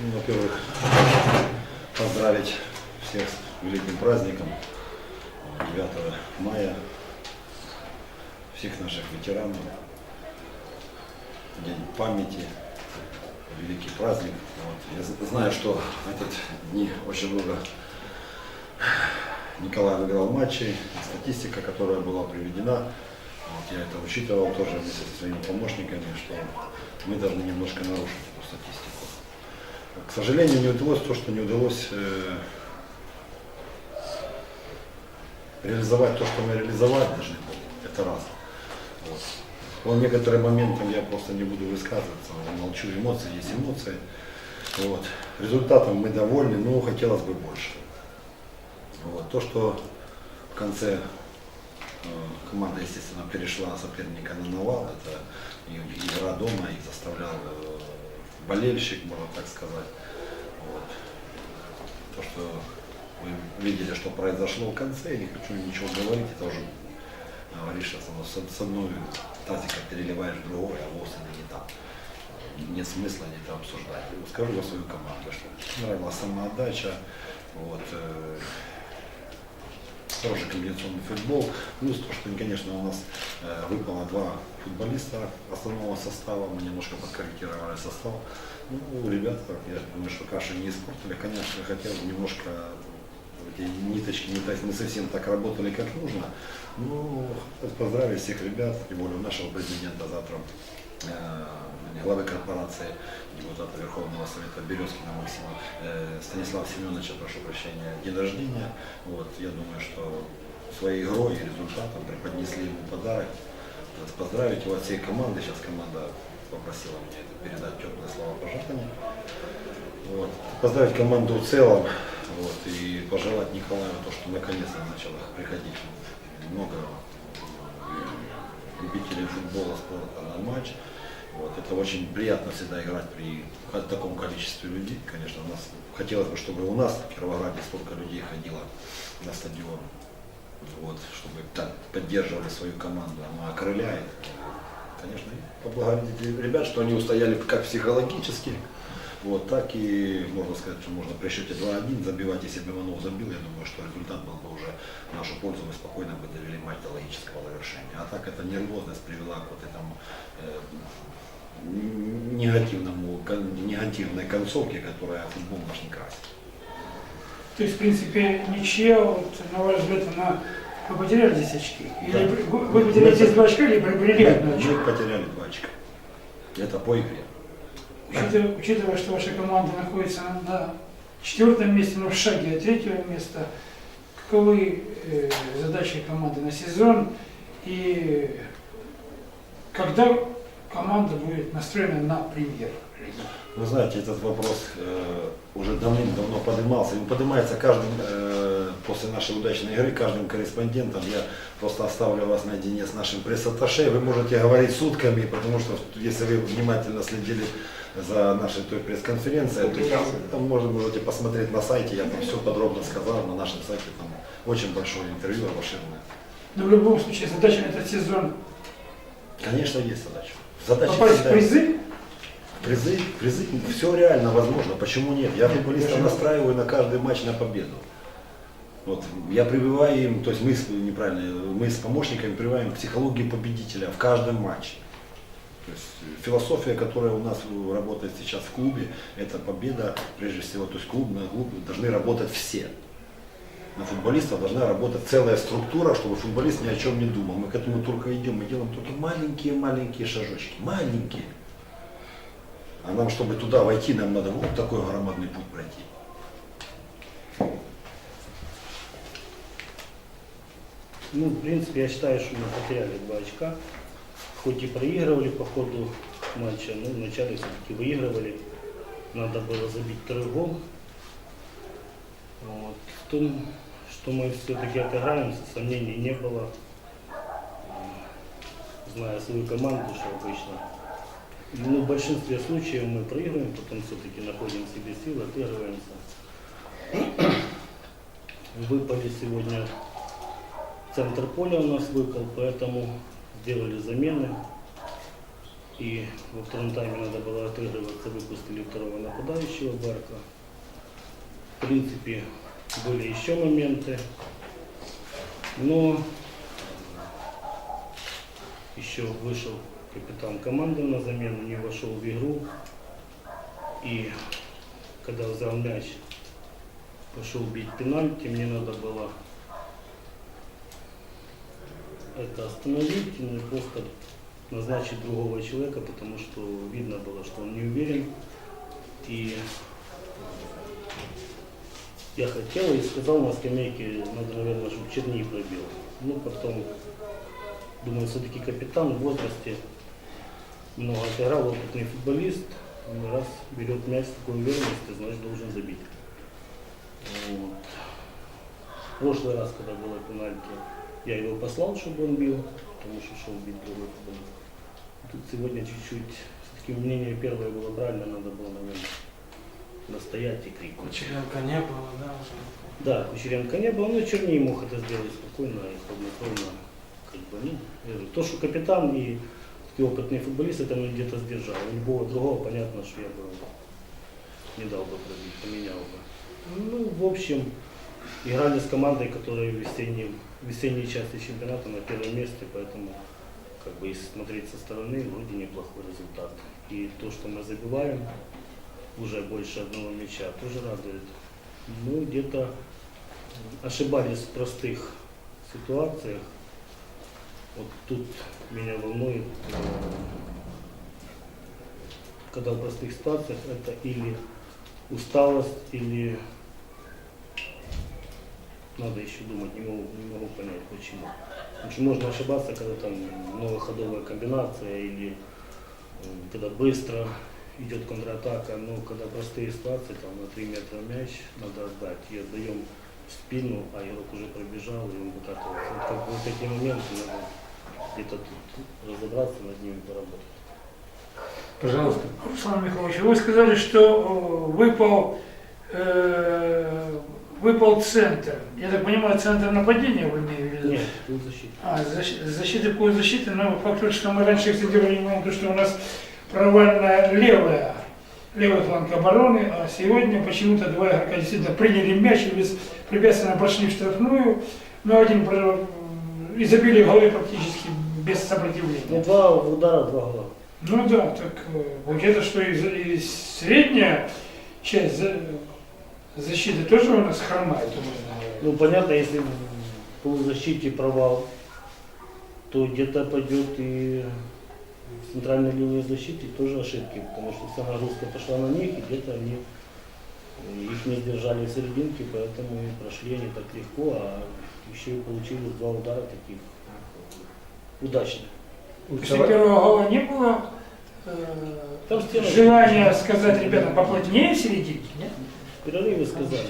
Ну, во-первых, поздравить всех с великим праздником 9 мая, всех наших ветеранов, День памяти, великий праздник. Вот. Я знаю, что этот дни очень много Николай выиграл матчей, статистика, которая была приведена. Вот, я это учитывал тоже вместе со своими помощниками, что мы должны немножко нарушить эту статистику. К сожалению, не удалось то, что не удалось э, реализовать то, что мы реализовать должны были. Это раз. Вот. По некоторым моментам я просто не буду высказываться, молчу, эмоции есть эмоции. Вот. Результатом мы довольны, но хотелось бы больше. Вот. То, что в конце э, команда, естественно, перешла соперника на навал, это и игра дома, их заставлял э, болельщик, можно так сказать. Вот. То, что вы видели, что произошло в конце, я не хочу ничего говорить, это уже говоришь, что оно с, с одной тазика переливаешь в другой, а вовсе не там. Нет смысла это обсуждать. Скажу за свою команду, что нравилась самоотдача, вот, хороший комбинационный футбол. Плюс то, что, конечно, у нас э, выпало два футболиста основного состава, мы немножко подкорректировали состав. Ну, у ребят, я думаю, что каши не испортили. Конечно, хотел немножко эти ниточки не, не совсем так работали, как нужно. Ну, поздравить всех ребят, тем более у нашего президента завтра, главы корпорации, депутата Верховного Совета Березкина Максима, э, Станислава Семеновича, прошу прощения, день рождения. Вот, я думаю, что своей игрой и результатом преподнесли ему подарок. Поздравить его от всей команды. Сейчас команда попросила меня это передать теплые слова пожелания. Вот. Поздравить команду в целом вот, и пожелать Николаю то, что наконец-то начало приходить много э, любителей футбола, спорта на матч. Вот, это очень приятно всегда играть при таком количестве людей. Конечно, у нас хотелось бы, чтобы у нас в Кировограде столько людей ходило на стадион, вот, чтобы так поддерживали свою команду. Она окрыляет. Конечно, поблагодарить ребят, что они устояли как психологически, вот, так и можно сказать, что можно при счете 2-1 забивать, если бы Иванов забил, я думаю, что результат был бы уже в нашу пользу, мы спокойно бы довели матч до логического завершения. А так эта нервозность привела к вот этому э, негативному, негативной концовке, которая футбол наш не красит. То есть, в принципе, ничья, вот, на ваш взгляд, она... Вы потеряли здесь очки? Или Да. вы, вы потеряли здесь два очка, или приобрели одно очко? Мы потеряли два очка. Это по игре. Учитывая, учитывая, что ваша команда находится на, четвертом месте, но в шаге от третьего места, каковы э, задачи команды на сезон и когда команда будет настроена на премьер? Вы знаете, этот вопрос э, уже давным-давно поднимался. И он поднимается каждым, э, после нашей удачной игры, каждым корреспондентом. Я просто оставлю вас наедине с нашим пресс-атташе. Вы можете говорить сутками, потому что если вы внимательно следили за нашей той пресс-конференцией, то там, можно можете посмотреть на сайте, я там все подробно сказал, на нашем сайте там очень большое интервью обширное. Но в любом случае задача на этот сезон Конечно, есть задача. Задача попасть в призы, Призы, призы, все реально возможно. Почему нет? Я футболистов настраиваю на каждый матч на победу. Вот, я прививаю им, то есть мы неправильно, мы с помощниками прививаем психологию победителя в каждом матче. То есть философия, которая у нас работает сейчас в клубе, это победа, прежде всего, то есть клуб, на клуб должны работать все. На футболистов должна работать целая структура, чтобы футболист ни о чем не думал. Мы к этому только идем, мы делаем только маленькие-маленькие шажочки, маленькие. А нам, чтобы туда войти, нам надо вот такой громадный путь пройти. Ну, в принципе, я считаю, что мы потеряли два очка. Хоть и проигрывали по ходу матча, но вначале все-таки выигрывали. Надо было забить второй гол. Вот. В том, что мы все-таки отыграемся, сомнений не было. Зная свою команду, что обычно. Ну, в большинстве случаев мы проигрываем, потом все-таки находим себе силы, отыгрываемся. Выпали сегодня Центр поля у нас выпал, поэтому сделали замены. И во втором тайме надо было отыгрываться, выпустили второго нападающего Барка. В принципе, были еще моменты. Но еще вышел капитан команды на замену, не вошел в игру. И когда взял мяч, пошел бить пенальти, мне надо было это остановить и просто назначить другого человека, потому что видно было, что он не уверен. И я хотел и сказал на скамейке, надо, наверное, чтобы Черни пробил. Ну, потом, думаю, все-таки капитан в возрасте, много отыграл, опытный футболист, ну, раз берет мяч с такой уверенностью, значит, должен забить. Вот. В прошлый раз, когда было пенальти, я его послал, чтобы он бил, потому что шел бить другой футболист. Тут сегодня чуть-чуть, все-таки мнение первое было правильно, надо было, наверное, настоять и крикнуть. Кучеренко не было, да, уже. Да, Кучеренко не было, но Черни мог это сделать спокойно и хладнокровно. Как бы, ну, то, что капитан и такой опытный футболист, это ну, где-то сдержал. У любого другого понятно, что я бы не дал бы пробить, поменял бы. Ну, в общем, играли с командой, которая в весеннем, в весенней части чемпионата на первом месте, поэтому как бы если смотреть со стороны, вроде неплохой результат. И то, что мы забиваем, уже больше одного мяча, тоже радует. Ну, где-то ошибались в простых ситуациях. Вот тут меня волнует, э, когда в простых ситуациях это или усталость, или надо еще думать, не могу, не могу понять почему. Что можно ошибаться, когда там многоходовая комбинация или когда быстро идет контратака, но когда простые ситуации, там на 3 метра мяч надо отдать, и отдаем в спину, а игрок уже пробежал, и он выкатывается. Вот, как бы вот эти моменты надо где-то тут разобраться, над ними поработать. Пожалуйста. Руслан Михайлович, вы сказали, что э, выпал, э, выпал центр. Я так понимаю, центр нападения вы имеете в виду? Нет, тут защита. А, защ- защита по защиты, но факт тот, что мы раньше акцентировали внимание, то, что у нас провальная левая, левый фланг обороны, а сегодня почему-то два игрока действительно приняли мяч и беспрепятственно прошли в штрафную, но один про- и забили головой практически без Ну, сопротивления. два удара, два гола. Ну да, так э, получается, что и, и средняя часть за- защиты тоже у нас хромает, умысленно Ну, понятно, если в полузащите провал, то где-то пойдет и центральной линии защиты тоже ошибки, потому что вся нагрузка пошла на них, и где-то они э, их не сдержали в серединке, поэтому и прошли они так легко, а еще и получили два удара таких удачных. После первого гола не было э, желания сказать ребятам поплотнее в серединке, нет? Перерывы сказали.